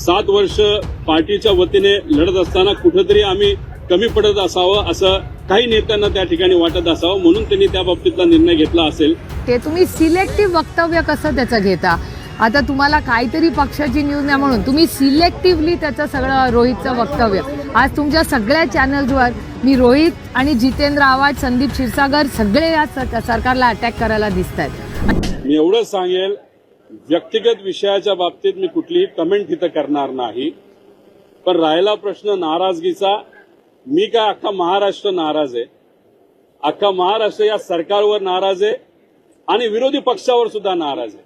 सात वर्ष पार्टीच्या वतीने लढत असताना कुठेतरी आम्ही कमी पडत असावं असं काही नेत्यांना त्या ठिकाणी वाटत असावं म्हणून त्यांनी त्या बाबतीतला निर्णय घेतला असेल. ते तुम्ही सिलेक्टिव्ह वक्तव्य कसं त्याचं घेता? आता तुम्हाला काहीतरी पक्षाची न्यूज नाही म्हणून. तुम्ही सिलेक्टिव्हली त्याचं सगळं रोहितचं वक्तव्य. आज तुमच्या सगळ्या चॅनल्सवर मी रोहित आणि जितेंद्र आव्हाड संदीप क्षीरसागर सगळे या सर- सरकारला अटॅक करायला दिसत आहेत मी एवढंच सांगेल व्यक्तिगत विषयाच्या बाबतीत मी कुठलीही कमेंट तिथं करणार नाही. पण राहिला प्रश्न नाराजगीचा मी काय अख्खा महाराष्ट्र नाराज आहे? अख्खा महाराष्ट्र या सरकारवर नाराज आहे आणि विरोधी पक्षावर सुद्धा नाराज आहे.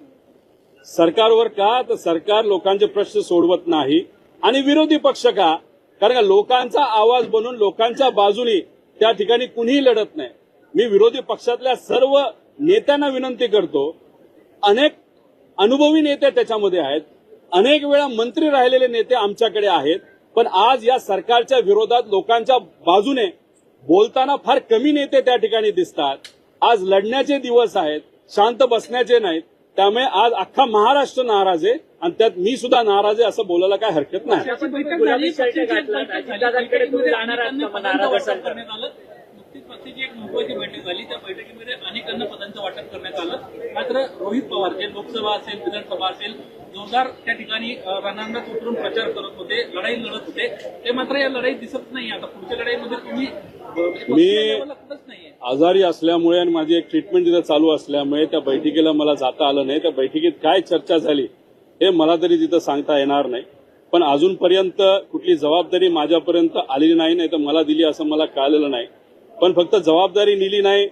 सरकारवर का? तर सरकार लोकांचे प्रश्न सोडवत नाही. आणि विरोधी पक्ष का? कारण का लोकांचा आवाज बनून लोकांच्या बाजूनी त्या ठिकाणी कुणीही लढत नाही. मी विरोधी पक्षातल्या सर्व नेत्यांना विनंती करतो अनेक अनुभवी नेते त्याच्यामध्ये आहेत. अनेक वेळा मंत्री राहिलेले नेते आमच्याकडे आहेत. पण आज या सरकारच्या विरोधात लोकांच्या बाजूने बोलताना फार कमी नेते त्या ठिकाणी दिसतात. आज लढण्याचे दिवस आहेत शांत बसण्याचे नाहीत. त्यामुळे आज अख्खा महाराष्ट्र नाराज आहे आणि त्यात मी सुद्धा नाराज आहे असं बोलायला काय हरकत नाही. पक्षाची एक महत्वाची बैठक झाली. त्या बैठकीमध्ये अनेकांना पदांचं वाटप करण्यात आलं. मात्र रोहित पवार जे लोकसभा असेल विधानसभा असेल जोरदार त्या ठिकाणी रणांगणात उतरून प्रचार करत होते लढाई लढत होते. ते मात्र या लढाईत दिसत नाही. आता पुढच्या लढाईमध्ये तुम्ही म्हणजे मी- आजारी असल्यामुळे आणि माझी एक ट्रीटमेंट तिथं चालू असल्यामुळे त्या बैठकीला मला जाता आलं नाही. त्या बैठकीत काय चर्चा झाली हे मला तरी तिथं सांगता येणार नाही. पण अजूनपर्यंत कुठली जबाबदारी माझ्यापर्यंत आलेली नाही नाही तर मला दिली असं मला कळलेलं नाही. पण फक्त जबाबदारी नेली नाही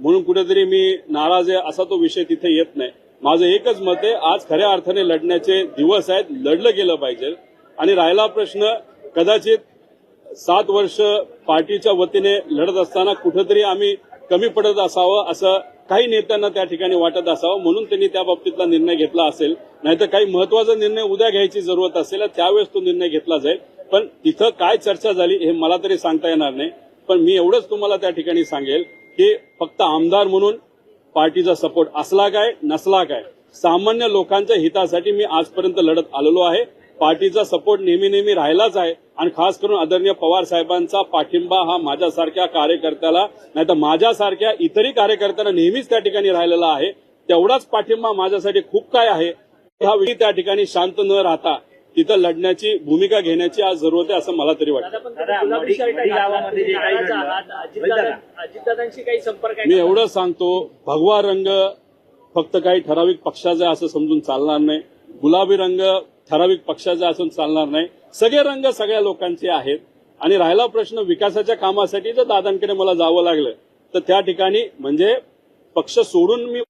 म्हणून कुठेतरी मी नाराज आहे असा तो विषय तिथे येत नाही. माझं एकच मत आहे आज खऱ्या अर्थाने लढण्याचे दिवस आहेत लढलं गेलं पाहिजे. आणि राहिला प्रश्न कदाचित सात वर्ष पार्टीच्या वतीने लढत असताना कुठेतरी आम्ही कमी पडत असावं असं काही नेत्यांना त्या ठिकाणी वाटत असावं म्हणून त्यांनी त्या बाबतीतला निर्णय घेतला असेल. नाहीतर काही महत्त्वाचा निर्णय उद्या घ्यायची जरूरत असेल त्यावेळेस तो निर्णय घेतला जाईल. पण तिथं काय चर्चा झाली हे मला तरी सांगता येणार नाही. पण मी एवढंच तुम्हाला त्या ठिकाणी सांगेल की फक्त आमदार म्हणून पार्टीचा सपोर्ट असला काय नसला काय सामान्य लोकांच्या हितासाठी मी आजपर्यंत लढत आलेलो आहे. पार्टीचा सपोर्ट नेहमी नेहमी राहिलाच आहे आणि खास करून आदरणीय पवार साहेबांचा पाठिंबा हा माझ्यासारख्या कार्यकर्त्याला नाही तर माझ्यासारख्या इतरही कार्यकर्त्यांना नेहमीच त्या ठिकाणी राहिलेला आहे. तेवढाच पाठिंबा माझ्यासाठी खूप काय आहे. ह्या वेळी त्या ठिकाणी शांत न राहता तिथं लढण्याची भूमिका घेण्याची आज जरूरत आहे असं मला तरी वाटतं. मी? एवढं सांगतो भगवा रंग फक्त काही ठराविक पक्षाचा आहे असं समजून चालणार नाही. गुलाबी रंग ठराविक पक्षाचा असून चालणार नाही. सगळे रंग सगळ्या लोकांचे आहेत. आणि राहिला प्रश्न विकासाच्या कामासाठी जर दादांकडे मला जावं लागलं. तर त्या ठिकाणी म्हणजे पक्ष सोडून मी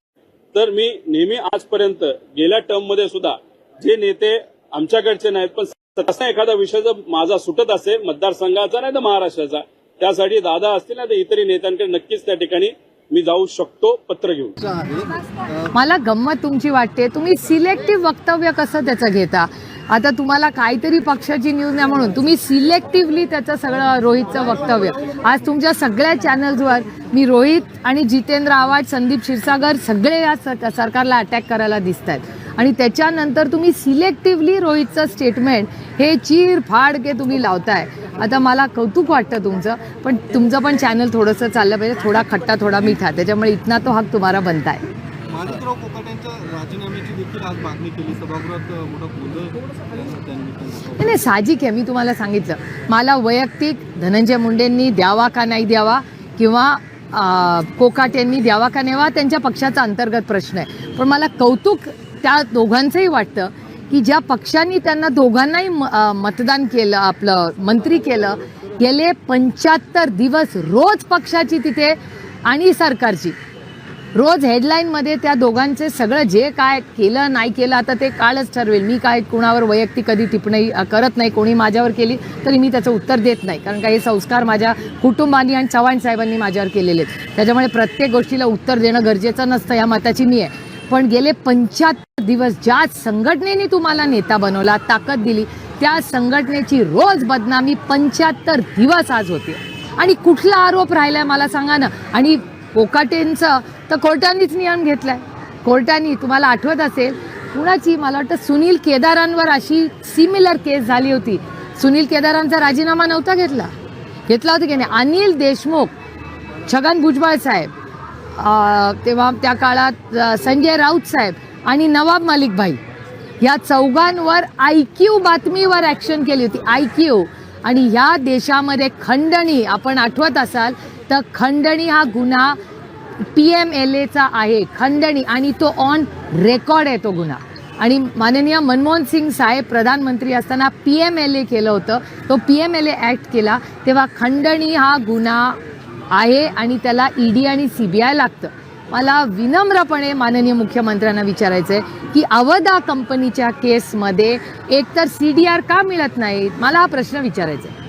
तर मी नेहमी आजपर्यंत गेल्या टर्ममध्ये सुद्धा जे नेते आमच्याकडचे नाहीत पण तसा एखादा विषय जर माझा सुटत असेल मतदारसंघाचा नाही तर महाराष्ट्राचा त्यासाठी दादा असतील ना तर इतरही नेत्यांकडे नक्कीच त्या ठिकाणी मी जाऊ शकतो पत्र घेऊन. मला गंमत तुमची वाटते. तुम्ही सिलेक्टिव्ह वक्तव्य कसं त्याचं घेता? आता तुम्हाला काहीतरी पक्षाची न्यूज नाही म्हणून. तुम्ही सिलेक्टिव्हली त्याचं सगळं रोहितचं वक्तव्य. आज तुमच्या सगळ्या चॅनल्सवर मी रोहित आणि जितेंद्र आव्हाड संदीप क्षीरसागर सगळे या सरकारला अटॅक करायला दिसत आहेत आणि त्याच्यानंतर तुम्ही सिलेक्टिव्हली रोहितचं स्टेटमेंट हे चीर फाड के तुम्ही लावताय. आता मला कौतुक वाटतं तुमचं पण तुमचं पण चॅनल थोडंसं चाललं पाहिजे. थोडा खट्टा थोडा मिठा. त्याच्यामुळे इथना तो हक तुम्हाला बनताय. माणिकराव कोकाट यांच्या राजीनाम्याची देखील आज मागणी केली. सभागृहात अ, मोठा गोंधळ त्यांनी केला. नाही नाही साहजिक आहे. मी तुम्हाला सांगितलं. मला वैयक्तिक धनंजय मुंडेंनी द्यावा का नाही द्यावा किंवा कोकाट यांनी द्यावा का नाही त्यांच्या पक्षाचा अंतर्गत प्रश्न आहे. पण मला कौतुक त्या दोघांचंही वाटतं की ज्या पक्षांनी त्यांना दोघांनाही मतदान केलं आपलं मंत्री केलं गेले पंच्याहत्तर दिवस रोज पक्षाची तिथे आणि सरकारची. रोज हेडलाईनमध्ये त्या दोघांचे सगळं जे काय केलं नाही केलं आता ते काळच ठरवेल. मी काय कुणावर वैयक्तिक कधी टिप्पणी करत नाही कोणी माझ्यावर केली तरी मी त्याचं उत्तर देत नाही. कारण का हे संस्कार माझ्या कुटुंबानी आणि चव्हाण साहेबांनी माझ्यावर केलेले आहेत. त्याच्यामुळे प्रत्येक गोष्टीला उत्तर देणं गरजेचं नसतं या मताची मी आहे. पण गेले पंच्याहत्तर दिवस ज्या संघटनेने तुम्हाला नेता बनवला ताकद दिली त्या संघटनेची रोज बदनामी पंच्याहत्तर दिवस आज होते. आणि कुठला आरोप राहिलाय मला सांगा ना. आणि पोकाटेंचं तर कोर्टानेच नियम घेतलाय. कोर्टाने तुम्हाला आठवत असेल कुणाची मला वाटतं सुनील केदारांवर अशी सिमिलर केस झाली होती. सुनील केदारांचा राजीनामा नव्हता घेतला. घेतला होता की नाही? अनिल देशमुख छगन भुजबळ साहेब तेव्हा त्या काळात संजय राऊत साहेब आणि नवाब मालिक भाई या चौघांवर आय क्यू बातमीवर ॲक्शन केली होती. आय क्यू आणि ह्या देशामध्ये खंडणी आपण आठवत असाल तर खंडणी हा गुन्हा पी एम एल एचा आहे. खंडणी आणि तो ऑन रेकॉर्ड आहे तो गुन्हा. आणि माननीय मनमोहन सिंग साहेब प्रधानमंत्री असताना पी एम एल ए केलं होतं. तो P M L A act केला. तेव्हा खंडणी हा गुन्हा आहे आणि त्याला ईडी आणि सी बी आय लागतं. मला विनम्रपणे माननीय मुख्यमंत्र्यांना विचारायचं आहे की अवधा कंपनीच्या केसमध्ये एकतर सी डी आर का मिळत नाहीत? मला हा प्रश्न विचारायचा आहे